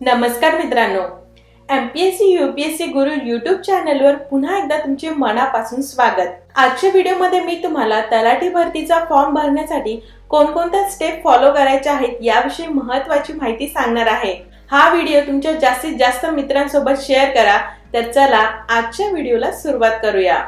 नमस्कार मित्रांनो. M P S C U P S C guru YouTube चॅनलवर पुन्हा एकदा तुमचे मनापासून स्वागत. आजच्या व्हिडिओमध्ये मी तुम्हाला तलाठी भरतीचा फॉर्म भरण्यासाठी कोणकोणत्या स्टेप फॉलो करायच्या आहेत याविषयी महत्वाची माहिती सांगणार आहे. हा व्हिडिओ तुमच्या जास्तीत जास्त मित्रांसोबत शेअर करा. तर चला आजच्या व्हिडिओला सुरुवात करूया.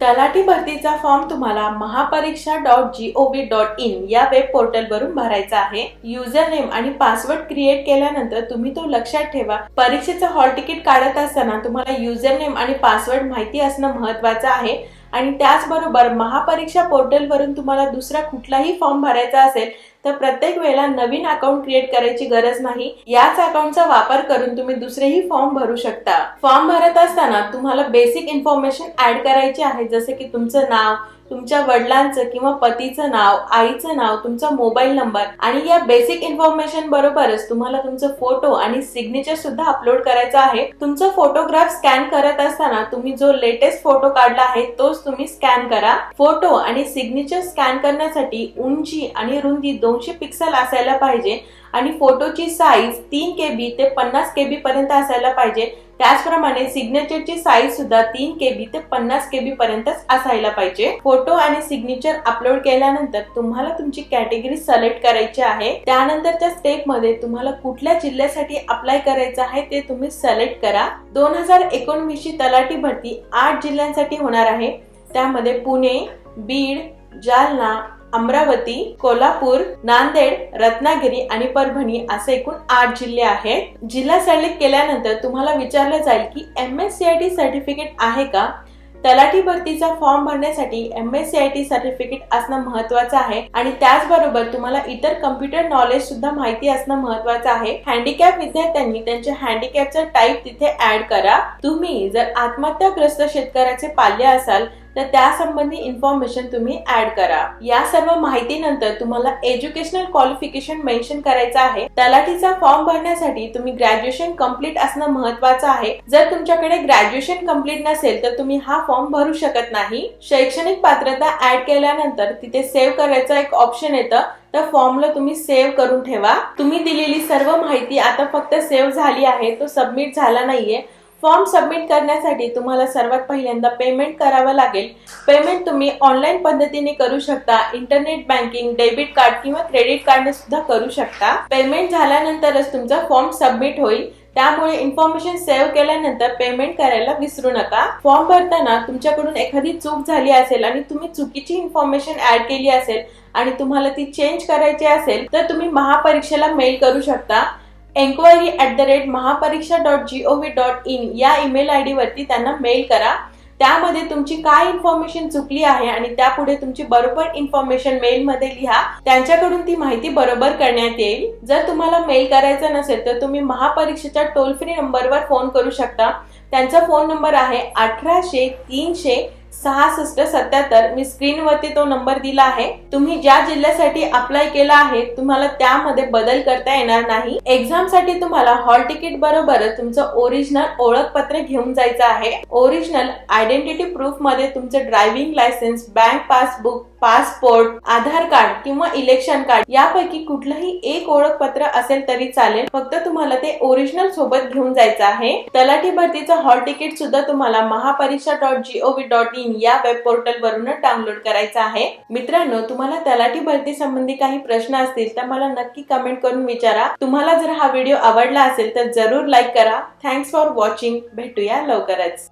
तलाठी भरतीचा फॉर्म तुम्हाला Mahapariksha dot G O V dot in या वेब पोर्टलवरून भरायचा आहे. युजर नेम आणि पासवर्ड क्रिएट केल्यानंतर तुम्ही तो लक्षात ठेवा. परीक्षेचं हॉल तिकीट काढत असताना तुम्हाला युजर नेम आणि पासवर्ड माहिती असणं महत्वाचं आहे. आणि त्याचबरोबर महापरीक्षा पोर्टलवरून तुम्हाला दुसरा कुठलाही फॉर्म भरायचा असेल तर प्रत्येक वेळेला नवीन अकाउंट क्रिएट करायची गरज नाही. याच अकाउंटचा वापर करून तुम्ही दुसरेही फॉर्म भरू शकता. फॉर्म भरत असताना तुम्हाला बेसिक इन्फॉर्मेशन ऍड करायची आहे जसे की तुमचं नाव तुमच्या वडिलांचं किंवा पतीचं नाव आईचं नाव तुमचा मोबाईल नंबर आणि या बेसिक इन्फॉर्मेशन बरोबरच तुम्हाला तुमचं फोटो आणि सिग्नेचर सुद्धा अपलोड करायचा आहे. तुमचा फोटोग्राफ स्कॅन करत असताना तुम्ही जो लेटेस्ट फोटो काढला आहे तोच तुम्ही स्कॅन करा. फोटो आणि सिग्नेचर स्कॅन करण्यासाठी उंची आणि रुंदी दोनशे पिक्सल असायला पाहिजे. आणि फोटोची साईज तीन के बी ते पन्नास केबी पर्यंत असायला पाहिजे. त्याचप्रमाणे सिग्नेचरची साईज सुद्धा तीन के बी ते पन्नास केबी पर्यंतच असायला पाहिजे. फोटो आणि सिग्नेचर अपलोड केल्यानंतर तुम्हाला तुमची कॅटेगरी सिलेक्ट करायची आहे. त्यानंतरच्या स्टेपमध्ये तुम्हाला कुठल्या जिल्ह्यासाठी अप्लाय करायचं आहे ते तुम्ही सिलेक्ट करा. दोन हजार एकोणवीस ची तलाठी भरती आठ जिल्ह्यांसाठी होणार आहे. त्यामध्ये पुणे बीड जालना अमरावती कोल्हापूर नांदेड रत्नागिरी आणि परभणी असे एकूण आठ जिल्हे आहेत. जिल्हा सिलेक्ट केल्यानंतर तुम्हाला विचारलं जाईल की M S C I T certificate आहे का? तलाठी भरतीचा फॉर्म भरण्यासाठी M S C I T certificate असणं महत्वाचं आहे आणि त्याचबरोबर तुम्हाला इतर कम्प्युटर नॉलेज सुद्धा माहिती असणं महत्वाचं आहे. हँडिकॅप विद्यार्थ्यांनी त्यांच्या हँडिकॅपचा टाईप तिथे ऍड करा. तुम्ही जर आत्महत्याग्रस्त शेतकऱ्याचे पाल्य असाल तर त्यासंबंधी इन्फॉर्मेशन तुम्ही ऍड करा. या सर्व माहितीनंतर तुम्हाला एज्युकेशनल क्वालिफिकेशन मेन्शन करायचं आहे. तलाठीचा फॉर्म भरण्यासाठी तुम्ही ग्रॅज्युएशन कंप्लीट असणं महत्वाचं आहे. जर तुमच्याकडे ग्रॅज्युएशन कंप्लीट नसेल तर तुम्ही हा फॉर्म भरू शकत नाही. शैक्षणिक पात्रता ऍड केल्यानंतर तिथे सेव्ह करायचं एक ऑप्शन येतं. तर फॉर्मला तुम्ही सेव्ह करून ठेवा. तुम्ही दिलेली सर्व माहिती आता फक्त सेव्ह झाली आहे तो सबमिट झाला नाहीये. फॉर्म सबमिट करण्यासाठी तुम्हाला सर्वात पहिल्यांदा पेमेंट करावं लागेल. पेमेंट तुम्ही ऑनलाईन पद्धतीने करू शकता. इंटरनेट बँकिंग डेबिट कार्ड किंवा क्रेडिट कार्डने सुद्धा करू शकता. पेमेंट झाल्यानंतरच तुमचा फॉर्म सबमिट होईल. त्यामुळे इन्फॉर्मेशन सेव्ह केल्यानंतर पेमेंट करायला विसरू नका. फॉर्म भरताना तुमच्याकडून एखादी चूक झाली असेल आणि तुम्ही चुकीची इन्फॉर्मेशन ऍड केली असेल आणि तुम्हाला ती चेंज करायची असेल तर तुम्ही महापरीक्षेला मेल करू शकता. Enquiry at the rate Mahapariksha dot G O V dot in या ईमेल आय डीवरती त्यांना मेल करा. त्यामध्ये तुमची काय इन्फॉर्मेशन चुकली आहे आणि त्यापुढे तुमची बरोबर इन्फॉर्मेशन मेलमध्ये लिहा. त्यांच्याकडून ती माहिती बरोबर करण्यात येईल. जर तुम्हाला मेल करायचा नसेल तर तुम्ही महापरीक्षेच्या टोल फ्री नंबरवर फोन करू शकता. त्यांचा फोन नंबर आहे अठराशे तीनशे सहासष्ट सत्याहत्तर मी स्क्रीनवरती तो नंबर दिला आहे. तुम्ही ज्या जिल्ह्यासाठी अप्लाय केला आहे तुम्हाला त्यामध्ये बदल करता येणार नाही. एक्झामसाठी तुम्हाला हॉल तिकीट बरोबर तुमचं ओरिजिनल ओळखपत्र घेऊन जायचं आहे. ओरिजिनल आयडेंटिटी प्रूफमध्ये तुमचं driving licence bank passbook passport Aadhaar card किंवा इलेक्शन कार्ड यापैकी कुठलंही एक ओळखपत्र असेल तरी चालेल. फक्त तुम्हाला ते ओरिजिनल सोबत घेऊन जायचं आहे. तलाठी भरतीचं हॉल तिकीट सुद्धा तुम्हाला Mahapariksha dot G O V dot in या वेब पोर्टल वरूनच डाउनलोड करायचं आहे. मित्रांनो तुम्हाला तलाठी भरती संबंधी काही प्रश्न असतील तर मला नक्की कमेंट करून विचारा. तुम्हाला जर हा व्हिडिओ आवडला असेल तर जरूर लाईक करा. थँक्स फॉर वॉचिंग भेटूया लवकरच.